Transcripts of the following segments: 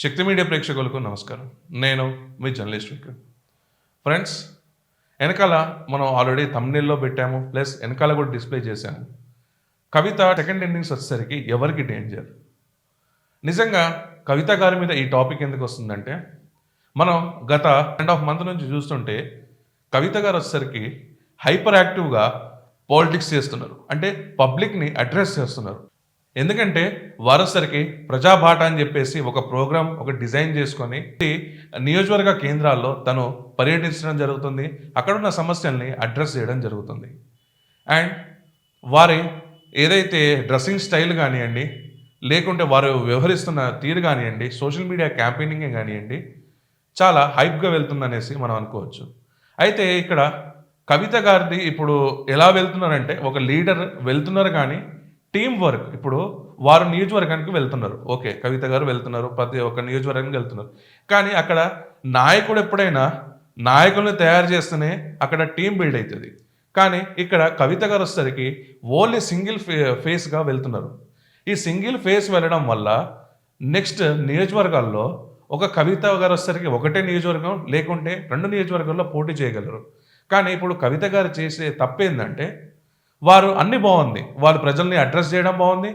శక్తి media ప్రేక్షకులకు నమస్కారం. నేను మీ జర్నలిస్ట్ విక్రమ్. ఫ్రెండ్స్ వెనకాల మనం ఆల్రెడీ తమ్నెల్లో పెట్టాము ప్లస్ వెనకాల కూడా డిస్ప్లే చేశాము. కవిత సెకండ్ ఎండింగ్స్ వచ్చేసరికి ఎవరికి డేంజర్ నిజంగా కవిత గారి మీద ఈ టాపిక్ ఎందుకు వస్తుందంటే మనం గత అండ్ హాఫ్ మంత్ నుంచి చూస్తుంటే కవిత గారు వచ్చేసరికి హైపర్ యాక్టివ్గా పాలిటిక్స్ చేస్తున్నారు. అంటే పబ్లిక్ని అడ్రస్ చేస్తున్నారు. ఎందుకంటే వారసరికి ప్రజాభాట అని చెప్పేసి ఒక ప్రోగ్రామ్ ఒక డిజైన్ చేసుకొని నియోజకవర్గ కేంద్రాల్లో తను పర్యటించడం జరుగుతుంది. అక్కడున్న సమస్యల్ని అడ్రస్ చేయడం జరుగుతుంది. అండ్ వారి ఏదైతే డ్రెస్సింగ్ స్టైల్ కానివ్వండి లేకుంటే వారు వ్యవహరిస్తున్న తీరు కానివ్వండి సోషల్ మీడియా క్యాంపెయినింగే కానివ్వండి చాలా హైప్గా వెళ్తుందనేసి మనం అనుకోవచ్చు. అయితే ఇక్కడ కవిత గారిది ఇప్పుడు ఎలా వెళ్తున్నారంటే ఒక లీడర్ వెళ్తున్నారు కానీ టీం వర్క్. ఇప్పుడు వారు నియోజకవర్గానికి వెళ్తున్నారు. ఓకే కవిత గారు వెళ్తున్నారు ప్రతి ఒక్క నియోజకవర్గానికి వెళ్తున్నారు. కానీ అక్కడ నాయకుడు ఎప్పుడైనా నాయకుల్ని తయారు చేస్తేనే అక్కడ టీం బిల్డ్ అవుతుంది కానీ ఇక్కడ కవిత గారు వచ్చేసరికి ఓన్లీ సింగిల్ ఫే ఫేస్గా వెళ్తున్నారు. ఈ సింగిల్ ఫేస్ వెళ్ళడం వల్ల నెక్స్ట్ నియోజకవర్గాల్లో ఒక కవిత గారు వచ్చేసరికి ఒకటే నియోజకవర్గం లేకుంటే రెండు నియోజకవర్గాల్లో పోటీ చేయగలరు. కానీ ఇప్పుడు కవిత గారు చేసే తప్పేందంటే వారు అన్ని బాగుంది. వారు ప్రజల్ని అడ్రస్ చేయడం బాగుంది.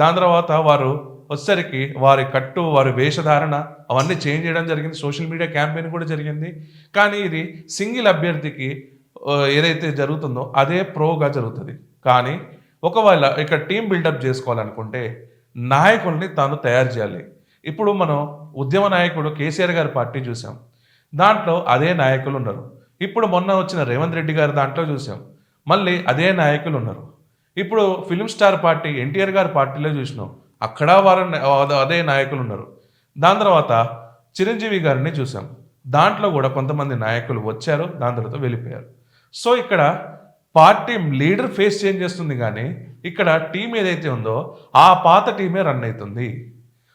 దాని తర్వాత వారు వచ్చేసరికి వారి కట్టు వారి వేషధారణ అవన్నీ చేంజ్ చేయడం జరిగింది. సోషల్ మీడియా క్యాంపెయిన్ కూడా జరిగింది. కానీ ఇది సింగిల్ అభ్యర్థికి ఏదైతే జరుగుతుందో అదే ప్రోగా జరుగుతుంది. కానీ ఒకవేళ ఇక్కడ టీం బిల్డప్ చేసుకోవాలనుకుంటే నాయకుల్ని తాను తయారు చేయాలి. ఇప్పుడు మనం ఉద్యమ నాయకుడు కేసీఆర్ గారి పార్టీ చూసాం. దాంట్లో అదే నాయకులు ఉన్నారు ఇప్పుడు మొన్న వచ్చిన రేవంత్ రెడ్డి గారి దాంట్లో చూసాం. మళ్ళీ అదే నాయకులు ఉన్నారు. ఇప్పుడు ఫిలిం స్టార్ పార్టీ ఎన్టీఆర్ గారి పార్టీలో చూసినాం. అక్కడ వారు అదే నాయకులు ఉన్నారు. దాని తర్వాత చిరంజీవి గారిని చూసాం. దాంట్లో కూడా కొంతమంది నాయకులు వచ్చారు దాని తర్వాత వెళ్ళిపోయారు. సో ఇక్కడ పార్టీ లీడర్ ఫేస్ చేంజ్ చేస్తుంది కానీ ఇక్కడ టీం ఏదైతే ఉందో ఆ పాత టీమే రన్ అవుతుంది.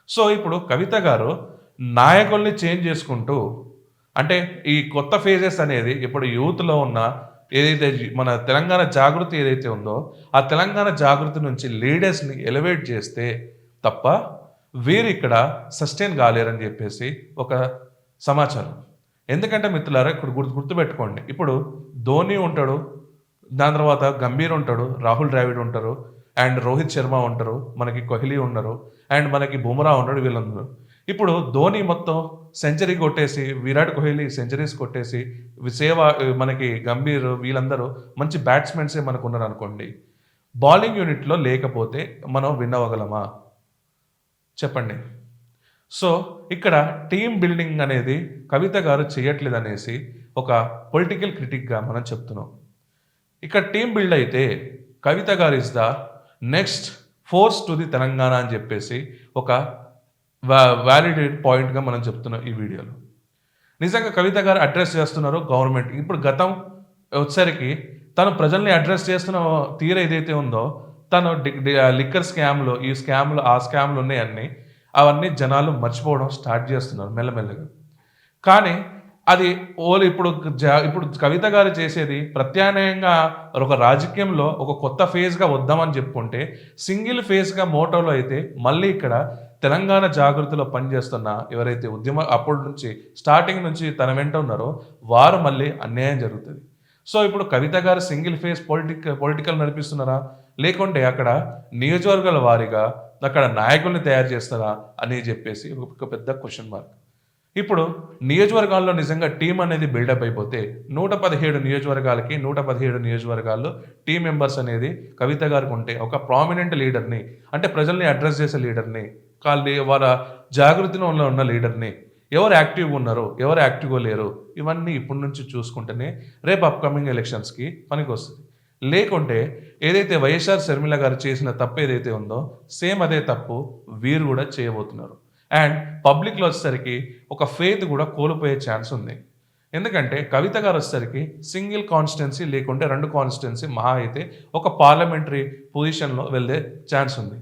సో ఇప్పుడు కవిత గారు నాయకుల్ని చేంజ్ చేసుకుంటూ అంటే ఈ కొత్త ఫేజెస్ అనేది ఇప్పుడు యూత్లో ఉన్న ఏదైతే మన తెలంగాణ జాగృతి ఏదైతే ఉందో ఆ తెలంగాణ జాగృతి నుంచి లీడర్స్ని ఎలివేట్ చేస్తే తప్ప వీరు ఇక్కడ సస్టైన్ కాలేరని చెప్పేసి ఒక సమాచారం. ఎందుకంటే మిత్రులారా ఇక్కడ గుర్తు గుర్తుపెట్టుకోండి. ఇప్పుడు ధోని ఉంటాడు దాని తర్వాత గంభీర్ ఉంటాడు రాహుల్ ద్రావిడ్ ఉంటారు అండ్ రోహిత్ శర్మ ఉంటారు మనకి కోహ్లీ ఉన్నారు అండ్ మనకి బుమ్రా ఉన్నాడు వీళ్ళందరూ. ఇప్పుడు ధోని మొత్తం సెంచరీ కొట్టేసి విరాట్ కోహ్లీ సెంచరీస్ కొట్టేసి సేవ మనకి గంభీర్ వీళ్ళందరూ మంచి బ్యాట్స్మెన్సే మనకు ఉన్నారు అనుకోండి బౌలింగ్ యూనిట్లో లేకపోతే మనం విన్ అవ్వగలమా? చెప్పండి. సో ఇక్కడ టీమ్ బిల్డింగ్ అనేది కవిత గారు చేయట్లేదు అనేసి ఒక పొలిటికల్ క్రిటిక్గా మనం చెప్తున్నాం. ఇక్కడ టీం బిల్డ్ అయితే కవిత గారు is the next force to the Telangana అని చెప్పేసి ఒక వ్యాలిడేట్ పాయింట్గా మనం చెప్తున్నాం ఈ వీడియోలో. నిజంగా కవిత గారు అడ్రస్ చేస్తున్నారు గవర్నమెంట్ ఇప్పుడు గతం వచ్చేసరికి తను ప్రజల్ని అడ్రస్ చేస్తున్న తీర ఏదైతే ఉందో తను లిక్కర్ స్కామ్లు ఈ స్కామ్లు ఆ స్కామ్లు ఉన్నాయన్నీ అవన్నీ జనాలు మర్చిపోవడం స్టార్ట్ చేస్తున్నారు మెల్లమెల్లగా. కానీ అది ఓలు ఇప్పుడు ఇప్పుడు కవిత గారు చేసేది ప్రత్యామ్నాయంగా ఒక రాజకీయంలో ఒక కొత్త ఫేజ్గా వద్దామని చెప్పుకుంటే సింగిల్ ఫేజ్గా మోటోలో అయితే మళ్ళీ ఇక్కడ తెలంగాణ జాగృతిలో పనిచేస్తున్న ఎవరైతే ఉద్యమ అప్పటి నుంచి స్టార్టింగ్ నుంచి తన వెంట ఉన్నారో వారు మళ్ళీ అన్యాయం జరుగుతుంది. సో ఇప్పుడు కవిత గారు సింగిల్ ఫేస్ పొలిటిక్ పొలిటికల్ నడిపిస్తున్నారా? లేకుంటే అక్కడ నియోజకవర్గాల వారీగా అక్కడ నాయకుల్ని తయారు చేస్తారా అని చెప్పేసి ఒక పెద్ద క్వశ్చన్ మార్క్ ఇప్పుడు నియోజకవర్గాల్లో నిజంగా టీం అనేది బిల్డప్ అయిపోతే నూట పదిహేడు నియోజకవర్గాలకి నూట పదిహేడు నియోజకవర్గాల్లో టీం మెంబర్స్ అనేది కవిత గారికి ఉంటే ఒక ప్రామినెంట్ లీడర్ని అంటే ప్రజల్ని అడ్రస్ చేసే లీడర్ని కాళ్ళని వారి జాగృతిలో ఉన్న ఉన్న లీడర్ని ఎవరు యాక్టివ్గా ఉన్నారో ఎవరు యాక్టివ్గా లేరు ఇవన్నీ ఇప్పటి నుంచి చూసుకుంటేనే రేపు అప్కమింగ్ ఎలక్షన్స్కి పనికి వస్తుంది లేకుంటే ఏదైతే వైఎస్ఆర్ శర్మిల గారు చేసిన తప్పు ఏదైతే ఉందో సేమ్ అదే తప్పు వీరు కూడా చేయబోతున్నారు. అండ్ పబ్లిక్లో వచ్చేసరికి ఒక ఫేత్ కూడా కోల్పోయే ఛాన్స్ ఉంది. ఎందుకంటే కవిత గారు వచ్చేసరికి సింగిల్ కాన్స్టిట్యున్సీ లేకుంటే రెండు కాన్స్టిట్యున్సీ మహా అయితే ఒక పార్లమెంటరీ పొజిషన్లో వెళ్ళే ఛాన్స్ ఉంది.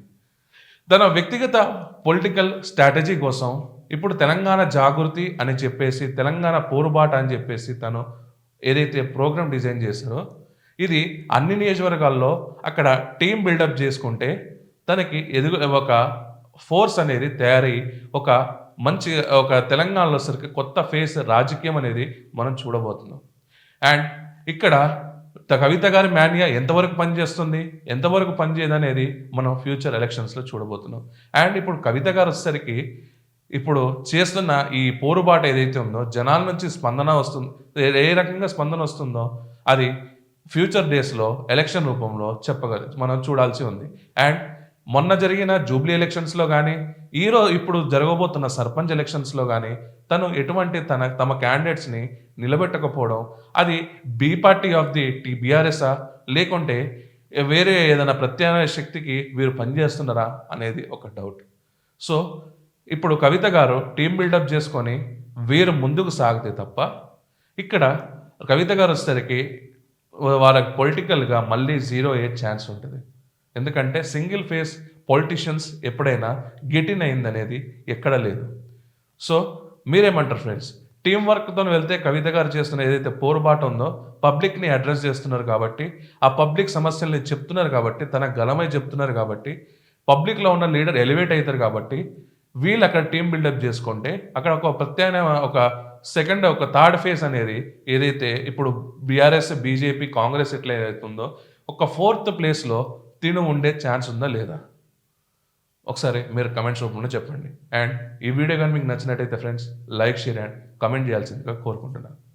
తన వ్యక్తిగత పొలిటికల్ స్ట్రాటజీ కోసం ఇప్పుడు తెలంగాణ జాగృతి అని చెప్పేసి తెలంగాణ పోరుబాట అని చెప్పేసి తను ఏదైతే ప్రోగ్రామ్ డిజైన్ చేశారో ఇది అన్ని నియోజకవర్గాల్లో అక్కడ టీం బిల్డప్ చేసుకుంటే తనకి ఎదుగు ఒక ఫోర్స్ అనేది తయారై ఒక మంచి ఒక తెలంగాణలో సరికి కొత్త ఫేస్ రాజకీయం అనేది మనం చూడబోతున్నాం. అండ్ ఇక్కడ కవిత గారి మాన్యా ఎంతవరకు పనిచేస్తుంది ఎంతవరకు పనిచేయదు అనేది మనం ఫ్యూచర్ ఎలక్షన్స్లో చూడబోతున్నాం. అండ్ ఇప్పుడు కవిత గారు వచ్చేసరికి ఇప్పుడు చేస్తున్న ఈ పోరుబాటు ఏదైతే ఉందో జనాల నుంచి స్పందన వస్తుంది ఏ- ఏ రకంగా స్పందన వస్తుందో అది ఫ్యూచర్ డేస్లో ఎలక్షన్ రూపంలో చెప్పగల మనం చూడాల్సి ఉంది. అండ్ మొన్న జరిగిన జూబ్లీ ఎలక్షన్స్లో కానీ ఈరోజు ఇప్పుడు జరగబోతున్న సర్పంచ్ ఎలక్షన్స్లో కానీ తను ఎటువంటి తన తమ క్యాండిడేట్స్ని నిలబెట్టకపోవడం అది B party of the T బీఆర్ఎస్ఆ లేకుంటే వేరే ఏదైనా ప్రత్యామ్నాయ శక్తికి వీరు పనిచేస్తున్నారా? అనేది ఒక డౌట్. సో ఇప్పుడు కవిత గారు టీం బిల్డప్ చేసుకొని వీరు ముందుకు సాగితే తప్ప ఇక్కడ కవిత గారు వచ్చేసరికి వాళ్ళకి పొలిటికల్గా మళ్ళీ జీరో అయ్యే ఛాన్స్ ఉంటుంది. ఎందుకంటే సింగిల్ ఫేస్ పొలిటీషియన్స్ ఎప్పుడైనా గెటిన్ అయిందనేది ఎక్కడ లేదు. సో మీరేమంటారు ఫ్రెండ్స్ టీం వర్క్తో వెళ్తే కవిత గారు చేస్తున్న ఏదైతే పోరుబాటు ఉందో పబ్లిక్ని అడ్రస్ చేస్తున్నారు కాబట్టి ఆ పబ్లిక్ సమస్యల్ని చెప్తున్నారు కాబట్టి తన గలమై చెప్తున్నారు కాబట్టి పబ్లిక్లో ఉన్న లీడర్ ఎలివేట్ అవుతారు కాబట్టి వీళ్ళు అక్కడ టీం బిల్డప్ చేసుకుంటే అక్కడ ఒక ప్రత్యామ్నాయ ఒక సెకండ్ ఒక థర్డ్ ఫేజ్ అనేది ఏదైతే ఇప్పుడు బీఆర్ఎస్ బీజేపీ కాంగ్రెస్ ఎట్లా ఏదైతుందో ఒక ఫోర్త్ ప్లేస్లో తిను ఉండే ఛాన్స్ ఉందా లేదా? ఒకసారి మీరు కమెంట్స్ రూపంలో చెప్పండి. అండ్ ఈ వీడియో కానీ మీకు నచ్చినట్టయితే friends like share and comment చేయాల్సిందిగా కోరుకుంటున్నాను.